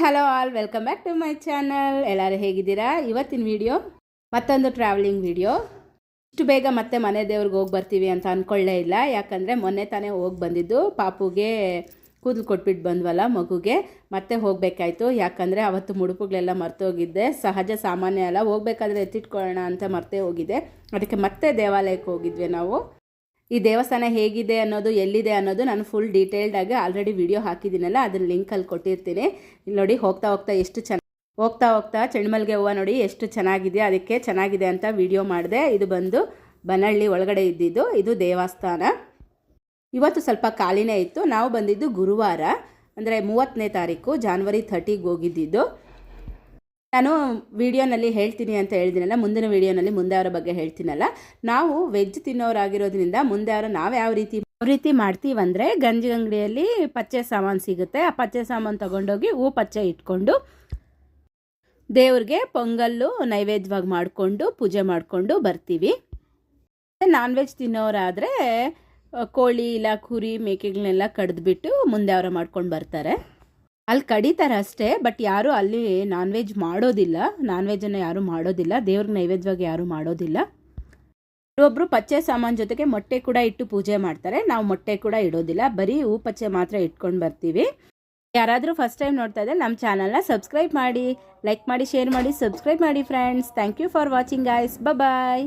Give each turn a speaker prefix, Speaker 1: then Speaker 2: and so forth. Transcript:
Speaker 1: Hello all welcome back to my channel ಎಲ್ಲರೂ ಹೇಗಿದ್ದೀರಾ? ಇವತ್ತಿನ ವಿಡಿಯೋ ಮತ್ತೊಂದು ಟ್ರಾವೆಲಿಂಗ್ ವಿಡಿಯೋ ಇಷ್ಟು ಬೇಗ ಮತ್ತೆ ಮನೆ ದೇವ್ರಿಗೆ ಹೋಗಿ ಬರ್ತೀವಿ ಅಂತ ಅಂದ್ಕೊಳ್ಳೇ ಇಲ್ಲ. ಯಾಕಂದರೆ ಮೊನ್ನೆ ತಾನೇ ಹೋಗಿ ಬಂದಿದ್ದು. ಪಾಪುಗೆ ಕೂದಲು ಕೊಟ್ಬಿಟ್ಟು ಬಂದ್ವಲ್ಲ ಮಗುಗೆ. ಮತ್ತೆ ಹೋಗಬೇಕಾಯ್ತು. ಯಾಕಂದರೆ ಅವತ್ತು ಮುಡುಪುಗಳೆಲ್ಲ ಮರ್ತೋಗಿದ್ದೆ. ಸಹಜ ಸಾಮಾನ್ಯ ಅಲ್ಲ. ಹೋಗಬೇಕಾದ್ರೆ ಎತ್ತಿಟ್ಕೊಳ್ಳೋಣ ಅಂತ ಮರ್ತೇ ಹೋಗಿದ್ದೆ ಅದಕ್ಕೆ ಮತ್ತೆ ದೇವಾಲಯಕ್ಕೆ ಹೋಗಿದ್ವಿ ನಾವು. ಈ ದೇವಸ್ಥಾನ ಹೇಗಿದೆ ಅನ್ನೋದು, ಎಲ್ಲಿದೆ ಅನ್ನೋದು ನಾನು ಫುಲ್ ಡೀಟೇಲ್ಡಾಗಿ ಆಲ್ರೆಡಿ ವಿಡಿಯೋ ಹಾಕಿದ್ದೀನಲ್ಲ, ಅದನ್ನ ಲಿಂಕಲ್ಲಿ ಕೊಟ್ಟಿರ್ತೀನಿ. ಇಲ್ಲಿ ನೋಡಿ, ಹೋಗ್ತಾ ಹೋಗ್ತಾ ಎಷ್ಟು ಚೆನ್ನಾಗಿ ಹೋಗ್ತಾ ಹೋಗ್ತಾ ಚೆಂಡ್ಮಲ್ಗೆ ಹೂವು ನೋಡಿ ಎಷ್ಟು ಚೆನ್ನಾಗಿದೆ, ಅದಕ್ಕೆ ಚೆನ್ನಾಗಿದೆ ಅಂತ ವಿಡಿಯೋ ಮಾಡಿದೆ. ಇದು ಬಂದು ಬನಹಳ್ಳಿ ಒಳಗಡೆ ಇದ್ದಿದ್ದು, ಇದು ದೇವಸ್ಥಾನ. ಇವತ್ತು ಸ್ವಲ್ಪ ಖಾಲಿನೇ ಇತ್ತು. ನಾವು ಬಂದಿದ್ದು ಗುರುವಾರ, ಅಂದರೆ ಮೂವತ್ತನೇ ತಾರೀಕು ಜಾನ್ವರಿ ಥರ್ಟಿಗೆ ಹೋಗಿದ್ದಿದ್ದು. ನಾನು ವಿಡಿಯೋನಲ್ಲಿ ಹೇಳ್ತೀನಿ ಅಂತ ಹೇಳ್ತೀನಲ್ಲ ಮುಂದಿನ ವಿಡಿಯೋನಲ್ಲಿ ಮುಂದೆ ಅವರ ಬಗ್ಗೆ ಹೇಳ್ತೀನಲ್ಲ. ನಾವು ವೆಜ್ ತಿನ್ನೋರಾಗಿರೋದ್ರಿಂದ ಮುಂದೆ ಅವರು ನಾವು ಯಾವ ರೀತಿ ಯಾವ ರೀತಿ ಮಾಡ್ತೀವಂದರೆ ಗಂಜಿ ಅಂಗಡಿಯಲ್ಲಿ ಪಚ್ಚೆ ಸಾಮಾನು ಸಿಗುತ್ತೆ. ಆ ಪಚ್ಚೆ ಸಾಮಾನು ತೊಗೊಂಡೋಗಿ ಹೂ ಪಚ್ಚೆ ಇಟ್ಕೊಂಡು ದೇವ್ರಿಗೆ ಪೊಂಗಲ್ಲು ನೈವೇದ್ಯವಾಗಿ ಮಾಡಿಕೊಂಡು ಪೂಜೆ ಮಾಡಿಕೊಂಡು ಬರ್ತೀವಿ. ನಾನ್ ವೆಜ್ ತಿನ್ನೋರಾದರೆ, ಕೋಳಿ ಇಲ್ಲ ಕುರಿ ಮೇಕೆಗಳನ್ನೆಲ್ಲ ಕಡ್ದುಬಿಟ್ಟು ಮುಂದೆ ಅವರ ಮಾಡ್ಕೊಂಡು ಬರ್ತಾರೆ. ಅಲ್ಲಿ ಕಡಿತಾರೆ ಅಷ್ಟೇ ಬಟ್ ಯಾರೂ ಅಲ್ಲಿ ನಾನ್ ವೆಜ್ ಮಾಡೋದಿಲ್ಲ. ನಾನ್ ವೆಜ್ಜನ್ನು ಯಾರೂ ಮಾಡೋದಿಲ್ಲ. ದೇವ್ರಿಗೆ ನೈವೇದ್ಯವಾಗಿ ಯಾರೂ ಮಾಡೋದಿಲ್ಲ. ಒಬ್ಬರು ಪಚ್ಚೆ ಸಾಮಾನು ಜೊತೆಗೆ ಮೊಟ್ಟೆ ಕೂಡ ಇಟ್ಟು ಪೂಜೆ ಮಾಡ್ತಾರೆ. ನಾವು ಮೊಟ್ಟೆ ಕೂಡ ಇಡೋದಿಲ್ಲ. ಬರೀ ಹೂ ಪಚ್ಚೆ ಮಾತ್ರ ಇಟ್ಕೊಂಡು ಬರ್ತೀವಿ. ಯಾರಾದರೂ ಫಸ್ಟ್ ಟೈಮ್ ನೋಡ್ತಾ ಇದ್ದರೆ ನಮ್ಮ ಚಾನಲ್ನ ಸಬ್ಸ್ಕ್ರೈಬ್ ಮಾಡಿ ಲೈಕ್ ಮಾಡಿ ಶೇರ್ ಮಾಡಿ ಸಬ್ಸ್ಕ್ರೈಬ್ ಮಾಡಿ friends thank you for watching guys bye